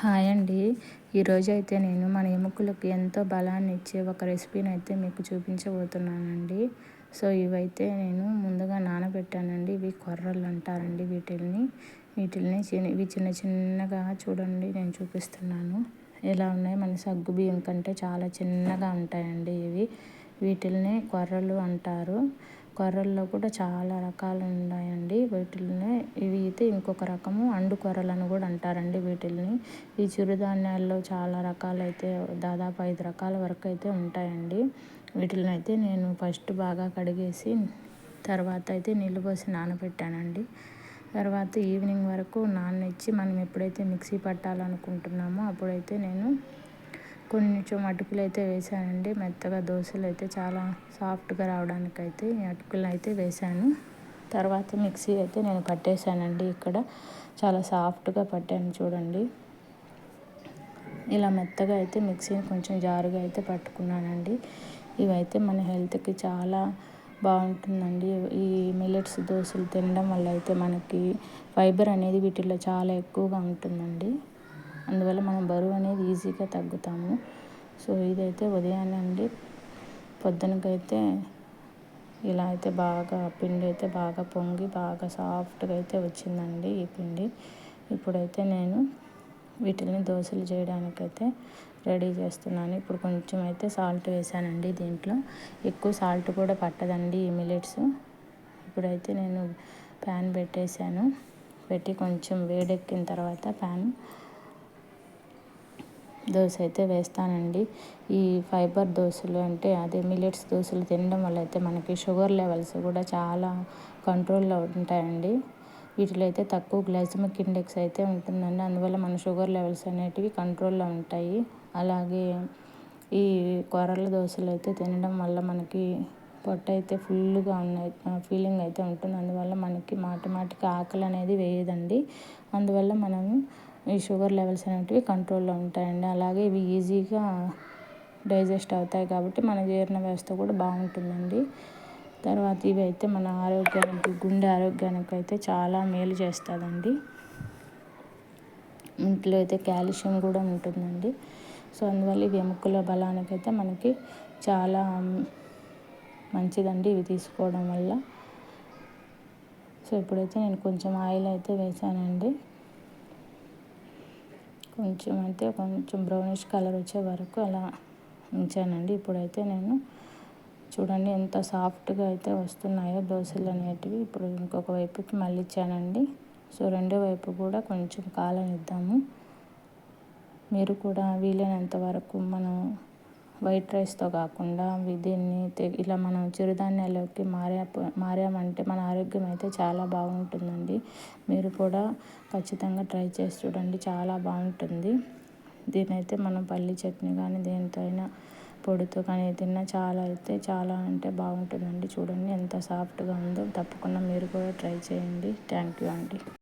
Hi అండి. ఈరోజు అయితే నేను మన ఎముకలకు ఎంతో బలాన్ని ఇచ్చే ఒక రెసిపీని అయితే మీకు చూపించబోతున్నానండి. సో ఇవైతే నేను ముందుగా నానబెట్టానండి. ఇవి కొర్రలు అంటారండి వీటిల్ని. వీటిల్ని ఇవి చిన్న చిన్నగా చూడండి నేను చూపిస్తున్నాను. ఎలా ఉన్నాయి? మన సగ్గు బియ్యం కంటే చాలా చిన్నగా ఉంటాయండి ఇవి. వీటిల్ని కొర్రలు అంటారు. కొర్రల్లో కూడా చాలా రకాలు ఉన్నాయండి వీటిల్ని ఇవి అయితే ఇంకొక రకము. అండు కొర్రలను కూడా అంటారండి వీటిల్ని. ఈ చిరుధాన్యాల్లో చాలా రకాలు అయితే దాదాపు ఐదు రకాల వరకు అయితే ఉంటాయండి. వీటిని అయితే నేను ఫస్ట్ బాగా కడిగేసి తర్వాత అయితే నీళ్ళు పోసి నానబెట్టానండి. తర్వాత ఈవినింగ్ వరకు నాననిచ్చి మనం ఎప్పుడైతే మిక్సీ పట్టాలనుకుంటున్నామో అప్పుడైతే నేను కొంచెం అటుకులు అయితే వేసానండి మెత్తగా దోశలు అయితే చాలా సాఫ్ట్గా రావడానికి అయితే ఈ అటుకులు అయితే వేసాను తర్వాత మిక్సీ అయితే నేను పట్టేశానండి ఇక్కడ. చాలా సాఫ్ట్గా పట్టాను చూడండి. ఇలా మెత్తగా అయితే మిక్సీని కొంచెం జారుగా అయితే పట్టుకున్నానండి. ఇవైతే మన హెల్త్కి చాలా బాగుంటుందండి. ఈ మిల్లెట్స్ దోశలు తినడం వల్ల అయితే మనకి ఫైబర్ అనేది వీటిల్లో చాలా ఎక్కువగా ఉంటుందండి. అందువల్ల మనం బరువు అనేది ఈజీగా తగ్గుతాము. సో ఇదైతే ఉదయాన్నే అండి. పొద్దునకైతే ఇలా అయితే బాగా పిండి అయితే బాగా పొంగి బాగా సాఫ్ట్గా అయితే వచ్చిందండి ఈ పిండి. ఇప్పుడైతే నేను వీటిని దోశలు చేయడానికైతే రెడీ చేస్తున్నాను. ఇప్పుడు కొంచెం అయితే సాల్ట్ వేసానండి దీంట్లో. ఎక్కువ సాల్ట్ కూడా పట్టదండి ఈ మిలెట్స్. ఇప్పుడైతే నేను ప్యాన్ పెట్టేశాను. పెట్టి కొంచెం వేడెక్కిన తర్వాత ప్యాన్ దోశ అయితే వేస్తానండి. ఈ ఫైబర్ దోశలు అంటే అదే మిలెట్స్ దోశలు తినడం వల్ల అయితే మనకి షుగర్ లెవెల్స్ కూడా చాలా కంట్రోల్లో ఉంటాయండి. వీటిలో అయితే తక్కువ గ్లైసమిక్ ఇండెక్స్ అయితే ఉంటుందండి. అందువల్ల మన షుగర్ లెవెల్స్ అనేటివి కంట్రోల్లో ఉంటాయి. అలాగే ఈ కొరల దోశలు అయితే తినడం వల్ల మనకి పొట్ట అయితే ఫుల్గా ఉన్నాయి ఫీలింగ్ అయితే ఉంటుంది. అందువల్ల మనకి మాటి మాటికి ఆకలి అనేది వేయదండి. అందువల్ల మనము ఈ షుగర్ లెవెల్స్ అనేటివి కంట్రోల్లో ఉంటాయండి. అలాగే ఇవి ఈజీగా డైజెస్ట్ అవుతాయి కాబట్టి మన జీర్ణ వ్యవస్థ కూడా బాగుంటుందండి. తర్వాత ఇవి అయితే మన ఆరోగ్యానికి గుండె ఆరోగ్యానికి అయితే చాలా మేలు చేస్తుందండి. ఇంట్లో అయితే కాల్షియం కూడా ఉంటుందండి. సో అందువల్ల ఇవి ఎముకల బలానికి అయితే మనకి చాలా మంచిదండి ఇవి తీసుకోవడం వల్ల. సో ఇప్పుడైతే నేను కొంచెం ఆయిల్ అయితే వేసానండి. కొంచెం అయితే కొంచెం బ్రౌనిష్ కలర్ వచ్చే వరకు అలా ఉంచానండి. ఇప్పుడైతే నేను చూడండి ఎంత సాఫ్ట్గా అయితే వస్తున్నాయో దోశలు అనేటివి. ఇప్పుడు ఇంకొక వైపుకి మళ్ళీ ఇచ్చానండి. సో రెండో వైపు కూడా కొంచెం కాలనిద్దాము. మీరు కూడా వీలైనంత వరకు మనం వైట్ రైస్తో కాకుండా దీన్ని ఇలా మనం చిరుధాన్యాలకి మారా మారామంటే మన ఆరోగ్యం అయితే చాలా బాగుంటుందండి. మీరు కూడా ఖచ్చితంగా ట్రై చేసి చూడండి చాలా బాగుంటుంది. దీనైతే మనం పల్లి చట్నీ కానీ దేనితో అయినా పొడితో కానీ తిన్నా చాలా అయితే చాలా అంటే బాగుంటుందండి. చూడండి ఎంత సాఫ్ట్గా ఉందో తప్పకుండా మీరు కూడా ట్రై చేయండి. థ్యాంక్ యూ అండి.